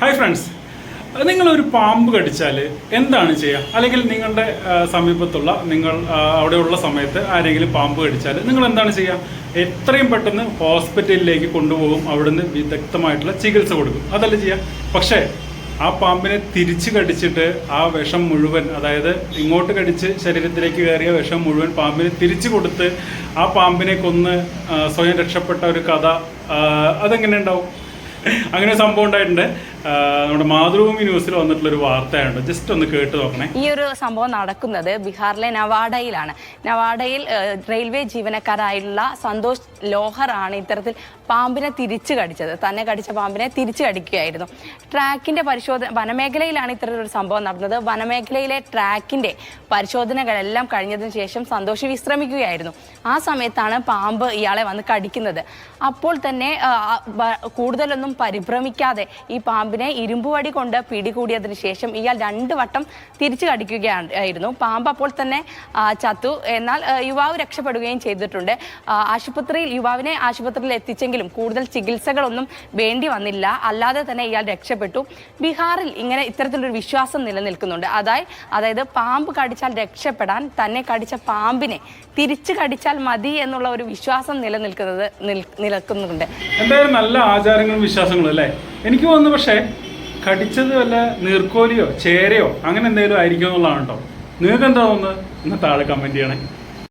Hi friends നിങ്ങളൊരു പാമ്പ് കടിച്ചാൽ എന്താണ് ചെയ്യുക? അല്ലെങ്കിൽ നിങ്ങളുടെ സമീപത്തുള്ള നിങ്ങൾ അവിടെയുള്ള സമയത്ത് ആരെങ്കിലും പാമ്പ് കടിച്ചാൽ നിങ്ങൾ എന്താണ് ചെയ്യുക? എത്രയും പെട്ടെന്ന് ഹോസ്പിറ്റലിലേക്ക് കൊണ്ടുപോകും. അവിടുന്ന് വിദഗ്ധമായിട്ടുള്ള ചികിത്സ കൊടുക്കും. അതല്ല ചെയ്യുക. പക്ഷേ ആ പാമ്പിനെ തിരിച്ച് കടിച്ചിട്ട് ആ വിഷം മുഴുവൻ അതായത് ഇങ്ങോട്ട് കടിച്ച് ശരീരത്തിലേക്ക് കയറിയ വിഷം മുഴുവൻ പാമ്പിനെ തിരിച്ചു കൊടുത്ത് ആ പാമ്പിനെ കൊന്ന് സ്വയം രക്ഷപ്പെട്ട ഒരു കഥ അതെങ്ങനെ ഉണ്ടാവും? അങ്ങനെ സംഭവം ഉണ്ടായിട്ടുണ്ട്. നമ്മുടെ മാതൃഭൂമി ന്യൂസിൽ വന്നിട്ടുള്ള ഒരു വാർത്തയാണ് ജസ്റ്റ് ഒന്ന് കേട്ട് നോക്കണേ. ഈ ഒരു സംഭവം നടക്കുന്നത് ബീഹാറിലെ നവാഡയിലാണ്. നവാഡയിൽ റെയിൽവേ ജീവനക്കാരായുള്ള സന്തോഷ് ലോഹർ ആണ് ഇത്തരത്തിൽ പാമ്പിനെ തിരിച്ചു കടിച്ചത്. തന്നെ കടിച്ച പാമ്പിനെ തിരിച്ചു കടിക്കുകയായിരുന്നു. ട്രാക്കിന്റെ പരിശോധന വനമേഖലയിലാണ് ഇത്തരത്തിലൊരു സംഭവം നടന്നത്. വനമേഖലയിലെ ട്രാക്കിന്റെ പരിശോധനകളെല്ലാം കഴിഞ്ഞതിന് ശേഷം സന്തോഷ് വിശ്രമിക്കുകയായിരുന്നു. ആ സമയത്താണ് പാമ്പ് ഇയാളെ വന്ന് കടിക്കുന്നത്. അപ്പോൾ തന്നെ കൂടുതലൊന്നും പരിഭ്രമിക്കാതെ ഈ പാമ്പിനെ ഇരുമ്പുവടി കൊണ്ട് പിടികൂടിയതിനു ശേഷം ഇയാൾ രണ്ട് വട്ടം തിരിച്ചു കടിക്കുകയായിരുന്നു പാമ്പ് അപ്പോൾ തന്നെ ചത്തു. എന്നാൽ യുവാവ് രക്ഷപ്പെടുകയും ചെയ്തിട്ടുണ്ട്. ആശുപത്രിയിൽ യുവാവിനെ ആശുപത്രിയിൽ എത്തിച്ചെങ്കിലും കൂടുതൽ ചികിത്സകളൊന്നും വേണ്ടി വന്നില്ല. അല്ലാതെ തന്നെ ഇയാൾ രക്ഷപ്പെട്ടു. ബീഹാറിൽ ഇങ്ങനെ ഇത്തരത്തിലൊരു വിശ്വാസം നിലനിൽക്കുന്നുണ്ട്. അതായത് അതായത് പാമ്പ് കടിച്ചാൽ രക്ഷപ്പെടാൻ തന്നെ കടിച്ച പാമ്പിനെ തിരിച്ചു കടിച്ചാൽ മതി എന്നുള്ള ഒരു വിശ്വാസം നിലനിൽക്കുന്നത് നിൽ- നിലനിൽക്കുന്നുണ്ട് എന്തായാലും നല്ല ആചാരങ്ങളും വിശ്വാസങ്ങളും അല്ലേ? എനിക്ക് തോന്നുന്നു പക്ഷേ കടിച്ചത് വല്ല നീർക്കോലിയോ ചേരയോ അങ്ങനെ എന്തെങ്കിലും ആയിരിക്കും എന്നുള്ളതാണ് കേട്ടോ നിങ്ങൾക്ക് എന്താ തോന്നുന്നത്? ഇന്ന് താഴെ കമന്റ് ചെയ്യണേ.